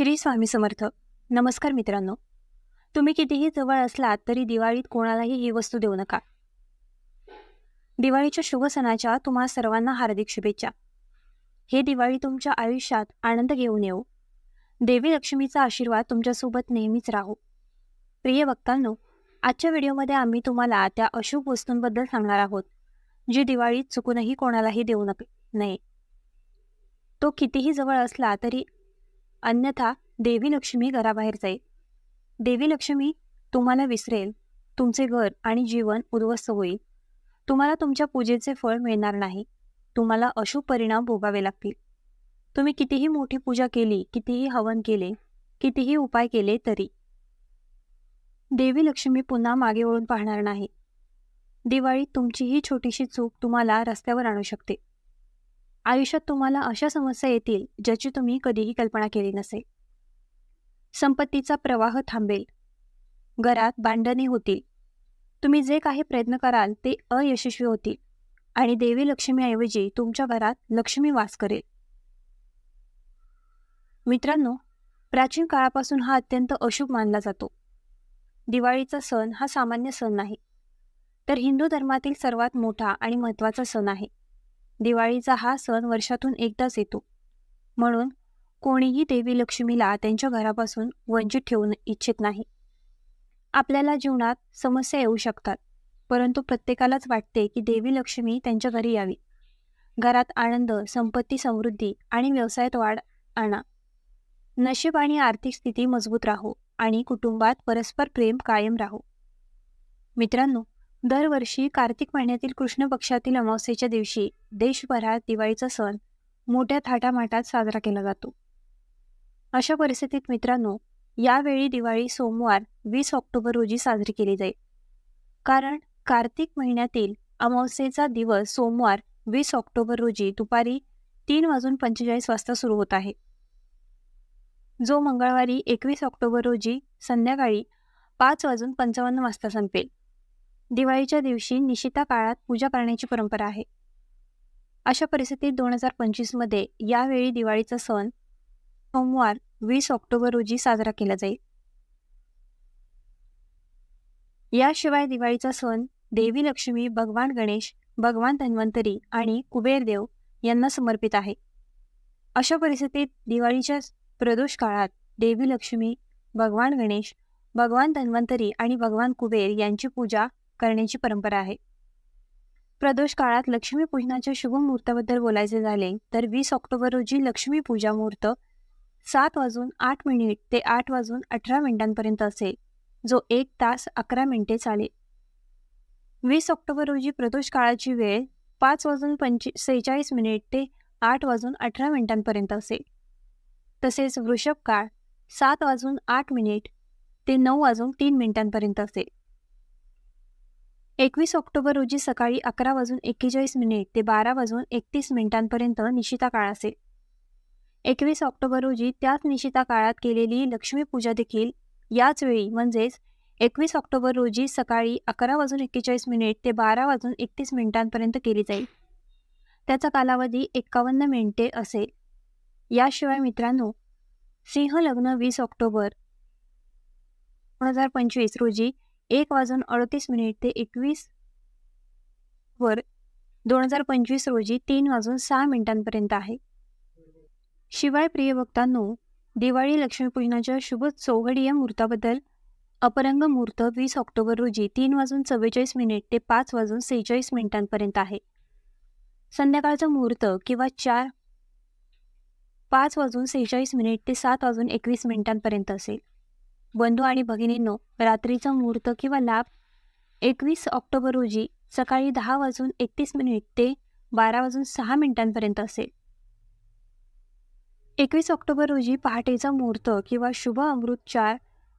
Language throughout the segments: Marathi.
श्री स्वामी समर्थ. नमस्कार मित्रांनो. तुम्ही कितीही जवळ असलात तरी दिवाळीत कोणालाही ही वस्तू देऊ नका. दिवाळीच्या शुभ सणाच्या तुम्हा सर्वांना हार्दिक शुभेच्छा. हे दिवाळी तुमच्या आयुष्यात आनंद घेऊन येऊ देवी लक्ष्मीचा आशीर्वाद तुमच्यासोबत नेहमीच राहू. प्रिय वक्तांनो आजच्या व्हिडिओमध्ये आम्ही तुम्हाला त्या अशुभ वस्तूंबद्दल सांगणार आहोत जी दिवाळीत चुकूनही कोणालाही देऊ नक नये. तो कितीही जवळ असला तरी अन्यथा देवी लक्ष्मी घराबाहेर जाईल. देवी लक्ष्मी तुम्हाला विसरेल तुमचे घर आणि जीवन उद्ध्वस्त होईल. तुम्हाला तुमच्या पूजेचे फळ मिळणार नाही तुम्हाला अशुभ परिणाम भोगावे लागतील. तुम्ही कितीही मोठी पूजा केली कितीही हवन केले कितीही उपाय केले तरी. देवी लक्ष्मी पुन्हा मागे वळून पाहणार नाही. दिवाळीत तुमची ही छोटीशी चूक तुम्हाला रस्त्यावर आणू शकते. आयुष्यात तुम्हाला अशा समस्या येतील ज्याची तुम्ही कधीही कल्पना केली नसेल. संपत्तीचा प्रवाह थांबेल. घरात भांडणे होतील. तुम्ही जे काही प्रयत्न कराल ते अयशस्वी होतील आणि देवी लक्ष्मीऐवजी तुमच्या घरात लक्ष्मी वास करेल. मित्रांनो प्राचीन काळापासून हा अत्यंत अशुभ मानला जातो. दिवाळीचा सण हा सामान्य सण नाही. तर हिंदू धर्मातील सर्वात मोठा आणि महत्त्वाचा सण आहे. दिवाळीचा हा सण वर्षातून एकदाच येतो. म्हणून कोणीही देवी लक्ष्मीला त्यांच्या घरापासून वंचित ठेवू इच्छित नाही. आपल्याला जीवनात समस्या येऊ शकतात परंतु प्रत्येकालाच वाटते की देवी लक्ष्मी त्यांच्या घरी यावी. घरात आनंद संपत्ती समृद्धी आणि व्यवसायात वाढ आणा. नशीब आणि आर्थिक स्थिती मजबूत राहो आणि कुटुंबात परस्पर प्रेम कायम राहो. मित्रांनो दरवर्षी कार्तिक महिन्यातील कृष्ण पक्षातील अमावस्येच्या दिवशी देशभरात दिवाळीचा सण मोठ्या थाटामाटात साजरा केला जातो. अशा परिस्थितीत मित्रांनो यावेळी दिवाळी सोमवार वीस ऑक्टोबर रोजी साजरी केली जाईल. कारण कार्तिक महिन्यातील अमावस्येचा दिवस सोमवार वीस ऑक्टोबर रोजी दुपारी तीन वाजून पंचेचाळीस वाजता सुरू होत आहे. जो मंगळवारी एकवीस ऑक्टोबर रोजी संध्याकाळी पाच वाजून पंचावन्न वाजता संपेल. दिवाळीच्या दिवशी निशिता काळात पूजा करण्याची परंपरा आहे. अशा परिस्थितीत दोन हजार पंचवीसमध्ये यावेळी दिवाळीचा सण सोमवार वीस ऑक्टोबर रोजी साजरा केला जाईल. याशिवाय दिवाळीचा सण देवी लक्ष्मी भगवान गणेश भगवान धन्वंतरी आणि कुबेरदेव यांना समर्पित आहे. अशा परिस्थितीत दिवाळीच्या प्रदोष काळात देवी लक्ष्मी भगवान गणेश भगवान धन्वंतरी आणि भगवान कुबेर यांची पूजा करण्याची परंपरा आहे. प्रदोष काळात लक्ष्मी पूजनाच्या शुभ मुहूर्ताबद्दल बोलायचे झाले तर वीस ऑक्टोबर रोजी लक्ष्मी पूजा मुहूर्त सात वाजून आठ मिनिट ते आठ वाजून अठरा मिनिटांपर्यंत असेल जो एक तास अकरा मिनिटे चालेल. वीस ऑक्टोबर रोजी प्रदोष काळाची वेळ पाच वाजून पंचे सेहेचाळीस मिनिट ते आठ वाजून अठरा मिनिटांपर्यंत असेल तसेच वृषभ काळ सात वाजून आठ मिनिट ते नऊ वाजून तीन मिनिटांपर्यंत असेल एकवीस ऑक्टोबर रोजी सकाळी अकरा वाजून एक्केचाळीस मिनिट ते बारा वाजून एकतीस मिनिटांपर्यंत निशिता काळ असेल. एकवीस ऑक्टोबर रोजी त्याच निशिता काळात केलेली लक्ष्मीपूजा देखील याच वेळी म्हणजेच एकवीस ऑक्टोबर रोजी सकाळी अकरा वाजून एक्केचाळीस मिनिट ते बारा वाजून एकतीस मिनिटांपर्यंत केली जाईल. त्याचा कालावधी एक्कावन्न मिनिटे असेल. याशिवाय मित्रांनो सिंह लग्न वीस ऑक्टोबर दोन हजार पंचवीस रोजी एक वाजून अडतीस मिनिट ते एकवीस वर दोन हजार पंचवीस रोजी तीन वाजून सहा मिनिटांपर्यंत आहे. शिवाय प्रिय भक्तांनो दिवाळी लक्ष्मीपूजनाच्या शुभ चौघडीय मुहूर्ताबद्दल अपरंग मुहूर्त वीस ऑक्टोबर रोजी तीन वाजून चव्वेचाळीस मिनिट ते पाच वाजून सेहेचाळीस मिनिटांपर्यंत आहे. संध्याकाळचा मुहूर्त किंवा चार पाच वाजून सेहेचाळीस मिनिट ते सात वाजून एकवीस मिनिटांपर्यंत असेल. बंधू आणि भगिनींनो रात्रीचा मुहूर्त किंवा लाभ एकवीस ऑक्टोबर रोजी सकाळी दहा वाजून एकतीस मिनिट ते बारा वाजून सहा मिनिटांपर्यंत असेल. एकवीस ऑक्टोबर रोजी पहाटेचा मुहूर्त किंवा शुभ अमृतचार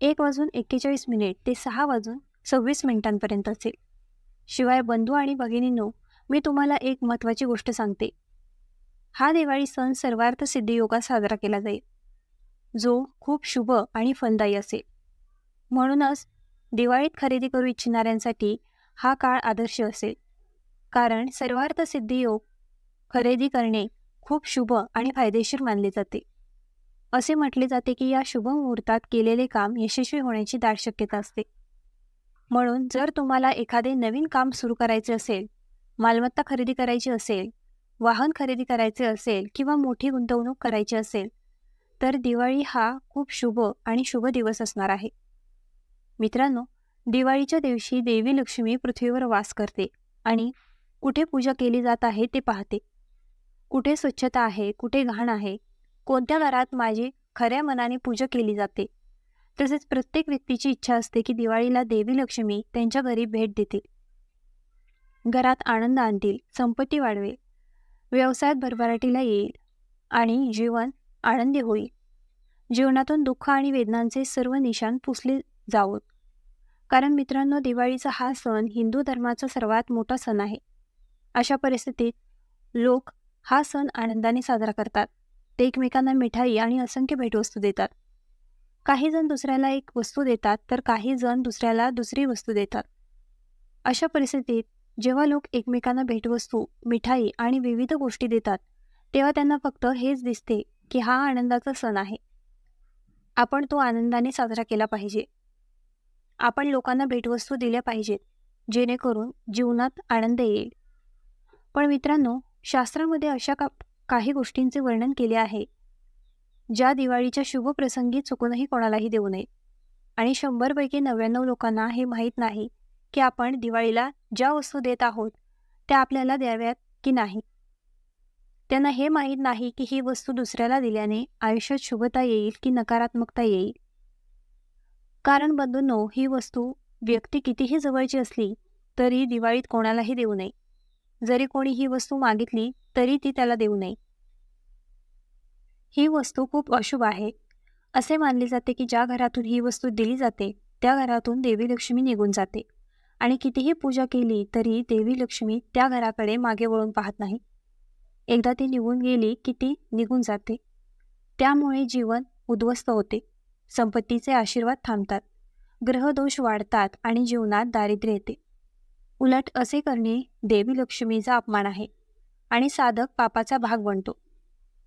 एक वाजून एक्केचाळीस मिनिट ते सहा वाजून सव्वीस मिनिटांपर्यंत असेल. शिवाय बंधू आणि भगिनींनो मी तुम्हाला एक महत्त्वाची गोष्ट सांगते. हा दिवाळी सण सर्वार्थ सिद्धी योगात साजरा केला जाईल. जो खूप शुभ आणि फलदायी असेल. म्हणूनच दिवाळीत खरेदी करू इच्छिणाऱ्यांसाठी हा काळ आदर्श असेल. कारण सर्वार्थ सिद्धियोग खरेदी करणे खूप शुभ आणि फायदेशीर मानले जाते. असे म्हटले जाते की या शुभ मुहूर्तात केलेले काम यशस्वी होण्याची दाट शक्यता असते. म्हणून जर तुम्हाला एखादे नवीन काम सुरू करायचे असेल मालमत्ता खरेदी करायची असेल वाहन खरेदी करायचे असेल किंवा मोठी गुंतवणूक करायची असेल तर दिवाळी हा खूप शुभ आणि शुभ दिवस असणार आहे. मित्रांनो दिवाळीच्या दिवशी देवी लक्ष्मी पृथ्वीवर वास करते आणि कुठे पूजा केली जात आहे ते पाहते. कुठे स्वच्छता आहे कुठे घाण आहे कोणत्या घरात माझी खऱ्या मनाने पूजा केली जाते. तसेच प्रत्येक व्यक्तीची इच्छा असते की दिवाळीला देवी लक्ष्मी त्यांच्या घरी भेट देतील. घरात आनंद आणतील संपत्ती वाढवेल व्यवसायात भरभराटीला येईल आणि जीवन आनंदी होईल. जीवनातून दुःख आणि वेदनांचे सर्व निशाण पुसले जावोत कारण मित्रांनो दिवाळीचा हा सण हिंदू धर्माचा सर्वात मोठा सण आहे. अशा परिस्थितीत लोक हा सण आनंदाने साजरा करतात. ते एकमेकांना मिठाई आणि असंख्य भेटवस्तू देतात. काही जण दुसऱ्याला एक वस्तू देतात तर काही जण दुसऱ्याला दुसरी वस्तू देतात. अशा परिस्थितीत जेव्हा लोक एकमेकांना भेटवस्तू मिठाई आणि विविध गोष्टी देतात तेव्हा त्यांना फक्त हेच दिसते की हा आनंदाचा सण आहे. आपण तो आनंदाने साजरा केला पाहिजे. आपण लोकांना भेटवस्तू दिल्या पाहिजेत जेणेकरून जीवनात आनंद येईल. पण मित्रांनो शास्त्रामध्ये अशा का काही गोष्टींचे वर्णन केले आहे. ज्या दिवाळीच्या शुभ प्रसंगी चुकूनही कोणालाही देऊ नये. आणि शंभरपैकी नव्याण्णव लोकांना हे माहीत नाही की आपण दिवाळीला ज्या वस्तू देत आहोत त्या आपल्याला द्याव्यात की नाही. त्यांना हे माहीत नाही की ही वस्तू दुसऱ्याला दिल्याने आयुष्यात शुभता येईल की नकारात्मकता येईल. कारण बंधूंनो ही वस्तू व्यक्ती कितीही जवळची असली तरी दिवाळीत कोणालाही देऊ नये. जरी कोणी ही वस्तू मागितली तरी ती त्याला देऊ नये. ही वस्तू खूप अशुभ आहे. असे मानले जाते की ज्या घरातून ही वस्तू दिली जाते त्या घरातून देवी लक्ष्मी निघून जाते. आणि कितीही पूजा केली तरी देवी लक्ष्मी त्या घराकडे मागे वळून पाहत नाही. एकदा ती निघून गेली की ती निघून जाते. त्यामुळे जीवन उद्ध्वस्त होते. संपत्तीचे आशीर्वाद थांबतात. ग्रहदोष वाढतात आणि जीवनात दारिद्र्य येते. उलट असे करणे देवी लक्ष्मीचा अपमान आहे आणि साधक पापाचा भाग बनतो.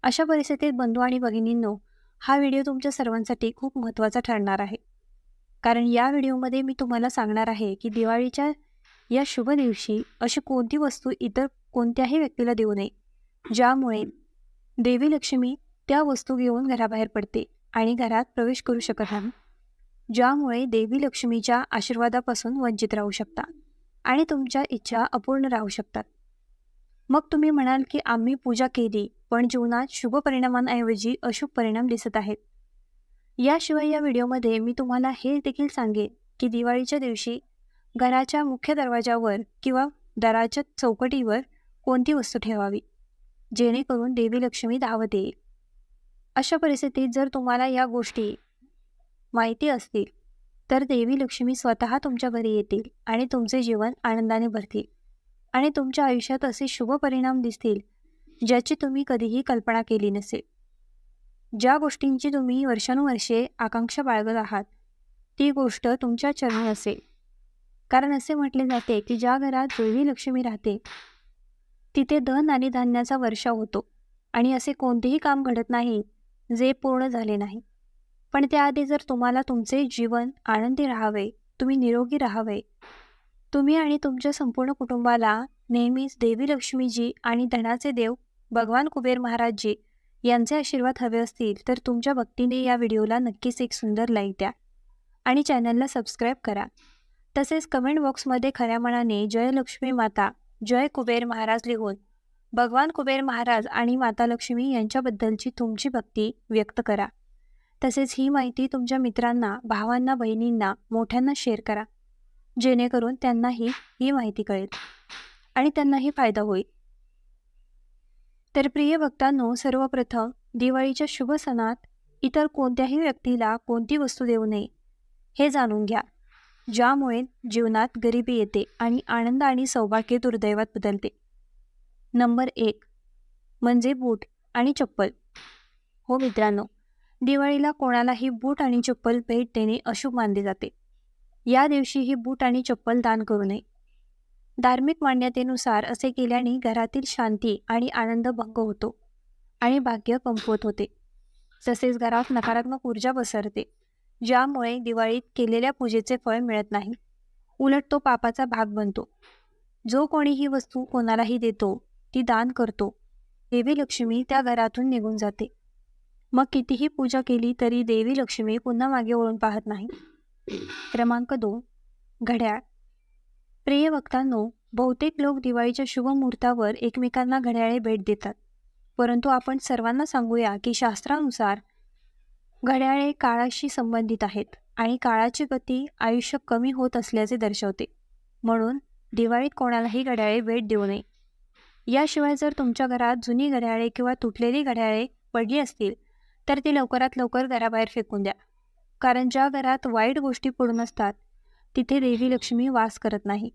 अशा परिस्थितीत बंधू आणि भगिनींनो हा व्हिडिओ तुमच्या सर्वांसाठी खूप महत्त्वाचा ठरणार आहे. कारण या व्हिडिओमध्ये मी तुम्हाला सांगणार आहे की दिवाळीच्या या शुभ दिवशी अशी कोणती वस्तू इतर कोणत्याही व्यक्तीला देऊ नये. ज्यामुळे देवी लक्ष्मी त्या वस्तू घेऊन घराबाहेर पडते आणि घरात प्रवेश करू शकत नाही. ज्यामुळे देवी लक्ष्मीच्या आशीर्वादापासून वंचित राहू शकता आणि तुमच्या इच्छा अपूर्ण राहू शकतात. मग तुम्ही म्हणाल की आम्ही पूजा केली पण जीवनात शुभ परिणामांऐवजी अशुभ परिणाम दिसत आहेत. याशिवाय या व्हिडिओमध्ये मी तुम्हाला हे देखील सांगेन की दिवाळीच्या दिवशी घराच्या मुख्य दरवाजावर किंवा दाराच्या चौकटीवर कोणती वस्तू ठेवावी? जेणेकरून देवी लक्ष्मी धावत येईल. अशा परिस्थितीत जर तुम्हाला या गोष्टी माहिती असतील तर देवी लक्ष्मी स्वतः तुमच्या घरी येतील आणि तुमचे जीवन आनंदाने भरतील आणि तुमच्या आयुष्यात असे शुभ परिणाम दिसतील ज्याची तुम्ही कधीही कल्पना केली नसेल. ज्या गोष्टींची तुम्ही वर्षानुवर्षे आकांक्षा बाळगत आहात ती गोष्ट तुमच्या चरणी असेल. कारण असे म्हटले जाते की ज्या घरात देवी लक्ष्मी राहते तिथे धन आणि धान्याचा वर्षा होतो. आणि असे कोणतेही काम घडत नाही जे पूर्ण झाले नाही. पण त्याआधी जर तुम्हाला तुमचे जीवन आनंदी राहावे तुम्ही निरोगी राहावे. तुम्ही आणि तुमच्या संपूर्ण कुटुंबाला नेहमीच देवी लक्ष्मीजी आणि धनाचे देव भगवान कुबेर महाराजजी यांचे आशीर्वाद हवे असतील तर तुमच्या भक्तीने या व्हिडिओला नक्कीच एक सुंदर लाईक द्या. आणि चॅनलला सबस्क्राईब करा. तसेच कमेंट बॉक्समध्ये खऱ्या मनाने जयलक्ष्मी माता. जय कुबेर महाराज लिहून. भगवान कुबेर महाराज आणि माता लक्ष्मी यांच्याबद्दलची तुमची भक्ती व्यक्त करा. तसेच ही माहिती तुमच्या मित्रांना भावांना बहिणींना मोठ्यांना शेअर करा. जेणेकरून त्यांनाही ही माहिती कळेल. आणि त्यांनाही फायदा होईल. तर प्रिय भक्तांनो सर्वप्रथम दिवाळीच्या शुभ सणात इतर कोणत्याही व्यक्तीला कोणती वस्तू देऊ नये हे जाणून घ्या. ज्यामुळे जीवनात गरिबी येते आणि आनंद आणि सौभाग्य दुर्दैवात बदलते. नंबर एक म्हणजे बूट आणि चप्पल. हो मित्रांनो दिवाळीला कोणालाही बूट आणि चप्पल भेट देणे अशुभ मानले जाते. या दिवशी ही बूट आणि चप्पल दान करू नये. धार्मिक मान्यतेनुसार असे केल्याने घरातील शांती आणि आनंद भंग होतो आणि भाग्य कमकुवत होते. तसेच घरात नकारात्मक ऊर्जा पसरते. ज्यामुळे दिवाळीत केलेल्या पूजेचे फळ मिळत नाही. उलट तो पापाचा भाग बनतो. जो कोणी ही वस्तू कोणालाही देतो ती दान करतो. देवी लक्ष्मी त्या घरातून निघून जाते. मग कितीही पूजा केली तरी देवी लक्ष्मी पुन्हा मागे वळून पाहत नाही. क्रमांक दोन. घड्याळ. प्रिय वक्तांनो बहुतेक लोक दिवाळीच्या शुभ मुहूर्तावर एकमेकांना घड्याळे भेट देतात. परंतु आपण सर्वांना सांगूया की शास्त्रानुसार घड्याळे काळाशी संबंधित आहेत आणि काळाची गती आयुष्य कमी होत असल्याचे दर्शवते. म्हणून दिवाळीत कोणालाही घड्याळे भेट देऊ नये. याशिवाय जर तुमच्या घरात जुनी घड्याळे किंवा तुटलेली घड्याळे पडली असतील तर ती लवकरात लवकर घराबाहेर फेकून द्या. कारण ज्या घरात वाईट गोष्टी पडून असतात तिथे देवी लक्ष्मी वास करत नाही.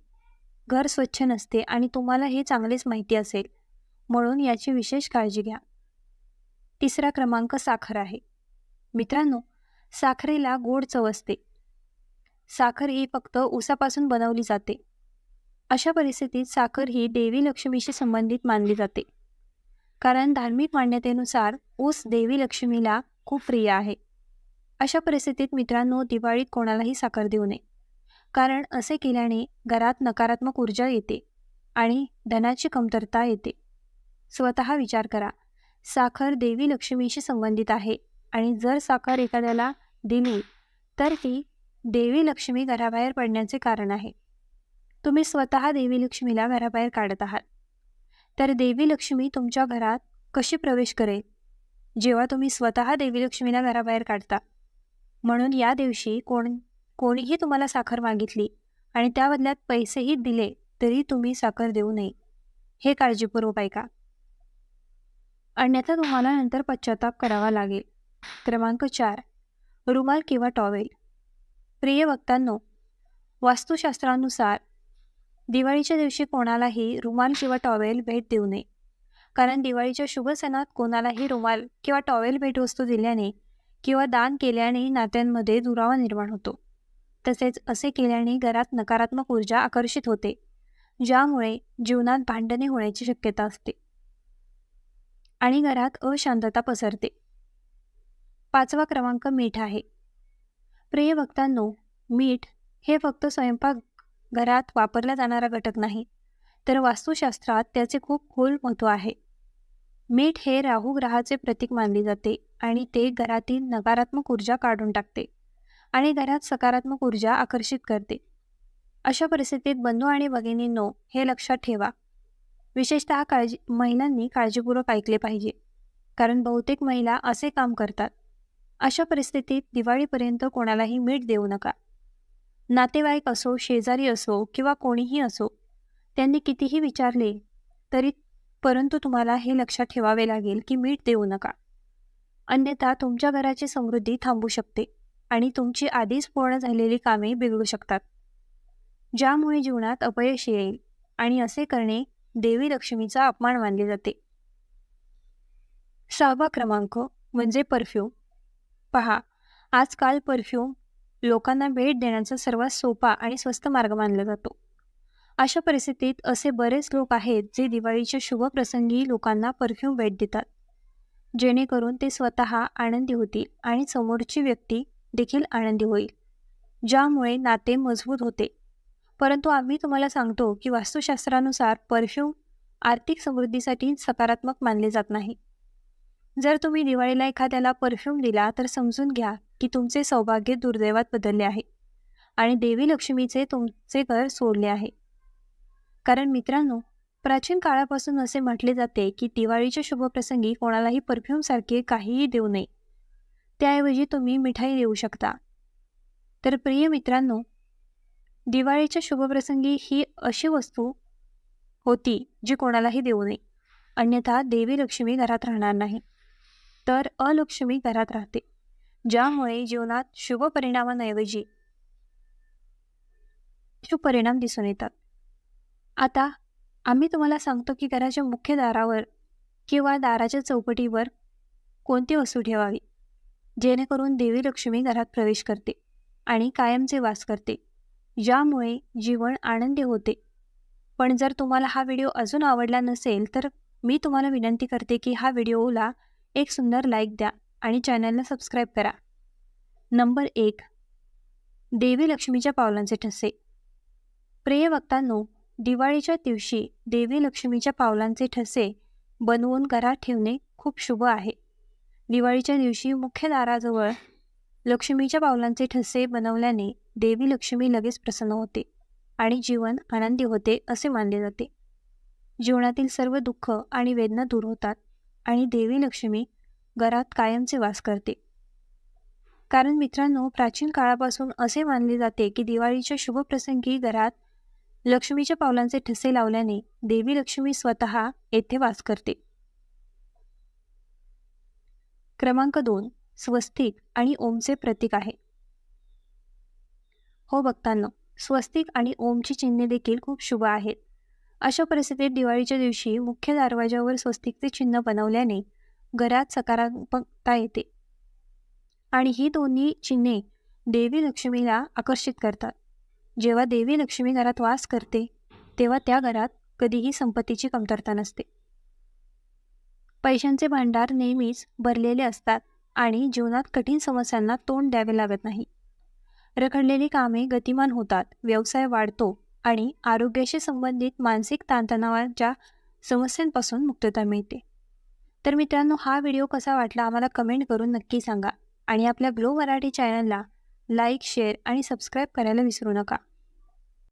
घर स्वच्छ नसते आणि तुम्हाला हे चांगलेच माहिती असेल. म्हणून याची विशेष काळजी घ्या. तिसरा क्रमांक साखर आहे. मित्रांनो साखरेला गोड चव असते. साखर ही फक्त ऊसापासून बनवली जाते. अशा परिस्थितीत साखर ही देवी लक्ष्मीशी संबंधित मानली जाते. कारण धार्मिक मान्यतेनुसार ऊस देवी लक्ष्मीला खूप प्रिय आहे. अशा परिस्थितीत मित्रांनो दिवाळीत कोणालाही साखर देऊ नये. कारण असे केल्याने घरात नकारात्मक ऊर्जा येते आणि धनाची कमतरता येते. स्वतः विचार करा साखर देवी लक्ष्मीशी संबंधित आहे. आणि जर साखर एखाद्याला दिली तर ती देवी लक्ष्मी घराबाहेर पडण्याचे कारण आहे. तुम्ही स्वतः देवी लक्ष्मीला घराबाहेर काढत आहात. तर देवी लक्ष्मी तुमच्या घरात कशी प्रवेश करेल? जेव्हा तुम्ही स्वतः देवी लक्ष्मीला घराबाहेर काढता. म्हणून या दिवशी कोण कोणीही तुम्हाला साखर मागितली आणि त्या बदल्यात पैसेही दिले तरी तुम्ही साखर देऊ नये. हे काळजीपूर्वक ऐका. अन्यथा तुम्हाला नंतर पश्चाताप करावा लागेल. क्रमांक चार रुमाल किंवा टॉवेल. प्रिय वक्तांनो वास्तुशास्त्रानुसार दिवाळीच्या दिवशी कोणालाही रुमाल किंवा टॉवेल भेट देऊ नये. कारण दिवाळीच्या शुभ सणात कोणालाही रुमाल किंवा टॉवेल भेटवस्तू दिल्याने किंवा दान केल्याने नात्यांमध्ये दुरावा निर्माण होतो. तसेच असे केल्याने घरात नकारात्मक ऊर्जा आकर्षित होते ज्यामुळे जीवनात भांडणे होण्याची शक्यता असते. आणि घरात अशांतता पसरते. पाचवा क्रमांक मीठ आहे. प्रिय भक्तांनो मीठ हे फक्त स्वयंपाक घरात वापरला जाणारा घटक नाही तर वास्तुशास्त्रात त्याचे खूप खोल महत्त्व आहे. मीठ हे राहू ग्रहाचे प्रतीक मानले जाते आणि ते घरातील नकारात्मक ऊर्जा काढून टाकते आणि घरात सकारात्मक ऊर्जा आकर्षित करते. अशा परिस्थितीत बंधू आणि भगिनींनो हे लक्षात ठेवा. विशेषतः काळजी महिलांनी काळजीपूर्वक ऐकले पाहिजे कारण बहुतेक महिला असे काम करतात. अशा परिस्थितीत दिवाळीपर्यंत कोणालाही मीठ देऊ नका. नातेवाईक असो शेजारी असो किंवा कोणीही असो त्यांनी कितीही विचारले तरी परंतु तुम्हाला हे लक्षात ठेवावे लागेल की मीठ देऊ नका. अन्यथा तुमच्या घराची समृद्धी थांबू शकते आणि तुमची आधीच पूर्ण झालेली कामे बिघडू शकतात. ज्यामुळे जीवनात अपयश येईल आणि असे करणे देवी लक्ष्मीचा अपमान मानले जाते. सहावा क्रमांक म्हणजे परफ्यूम. पहा आजकाल परफ्यूम लोकांना भेट देण्याचा सर्वात सोपा आणि स्वस्त मार्ग मानला जातो. अशा परिस्थितीत असे बरेच लोक आहेत जे दिवाळीच्या शुभ प्रसंगी लोकांना परफ्यूम भेट देतात जेणेकरून ते स्वतः आनंदी होतील आणि समोरची व्यक्ती देखील आनंदी होईल ज्यामुळे नाते मजबूत होते. परंतु आम्ही तुम्हाला सांगतो की वास्तुशास्त्रानुसार परफ्यूम आर्थिक समृद्धीसाठी सकारात्मक मानले जात नाही. जर तुम्ही दिवाळीला एखाद्याला परफ्यूम दिला तर समजून घ्या की तुमचे सौभाग्य दुर्दैवात बदलले आहे आणि देवी लक्ष्मीचे तुमचे घर सोडले आहे. कारण मित्रांनो प्राचीन काळापासून असे म्हटले जाते की दिवाळीच्या शुभप्रसंगी कोणालाही परफ्यूमसारखे काहीही देऊ नये. त्याऐवजी तुम्ही मिठाई देऊ शकता. तर प्रिय मित्रांनो दिवाळीच्या शुभप्रसंगी ही अशी वस्तू होती जी कोणालाही देऊ नये. अन्यथा देवी लक्ष्मी घरात राहणार नाही. तर अलक्ष्मी घरात राहते. ज्यामुळे जीवनात शुभ परिणामांऐवजी शुभ परिणाम दिसून येतात. आता आम्ही तुम्हाला सांगतो की घराच्या मुख्य दारावर किंवा दाराच्या चौकटीवर कोणती वस्तू ठेवावी? जेणेकरून देवी लक्ष्मी घरात प्रवेश करते आणि कायमचे वास करते ज्यामुळे जीवन आनंदी होते. पण जर तुम्हाला हा व्हिडिओ अजून आवडला नसेल तर मी तुम्हाला विनंती करते की हा व्हिडिओला एक सुंदर लाईक द्या आणि चॅनलला सबस्क्राईब करा. नंबर एक देवी लक्ष्मीच्या पावलांचे ठसे. प्रिय वक्तांनो दिवाळीच्या दिवशी देवी लक्ष्मीच्या पावलांचे ठसे बनवून घरात ठेवणे खूप शुभ आहे. दिवाळीच्या दिवशी मुख्य दाराजवळ लक्ष्मीच्या पावलांचे ठसे बनवल्याने देवी लक्ष्मी लगेच प्रसन्न होते आणि जीवन आनंदी होते असे मानले जाते. जीवनातील सर्व दुःख आणि वेदना दूर होतात. आणि देवी लक्ष्मी घरात कायमचे वास करते. कारण मित्रांनो प्राचीन काळापासून असे मानले जाते की दिवाळीच्या शुभप्रसंगी घरात लक्ष्मीच्या पावलांचे ठसे लावल्याने देवी लक्ष्मी स्वतः येथे वास करते. क्रमांक दोन स्वस्तिक आणि ओमचे प्रतीक आहे. हो बघताना स्वस्तिक आणि ओमची चिन्हे देखील खूप शुभ आहेत. अशा परिस्थितीत दिवाळीच्या दिवशी मुख्य दरवाजावर स्वस्तिकचे चिन्ह बनवल्याने घरात सकारात्मकता येते. आणि ही दोन्ही चिन्हे देवी लक्ष्मीला आकर्षित करतात. जेव्हा देवी लक्ष्मी घरात वास करते तेव्हा त्या घरात कधीही संपत्तीची कमतरता नसते. पैशांचे भांडार नेहमीच भरलेले असतात आणि जीवनात कठीण समस्यांना तोंड द्यावे लागत नाही. रखडलेली कामे गतिमान होतात व्यवसाय वाढतो आणि आरोग्याशी संबंधित मानसिक ताणतणावाच्या समस्यांपासून मुक्तता मिळते. तर मित्रांनो हा व्हिडिओ कसा वाटला आम्हाला कमेंट करून नक्की सांगा आणि आपल्या ग्लो मराठी चॅनलला लाईक शेअर आणि सबस्क्राईब करायला विसरू नका.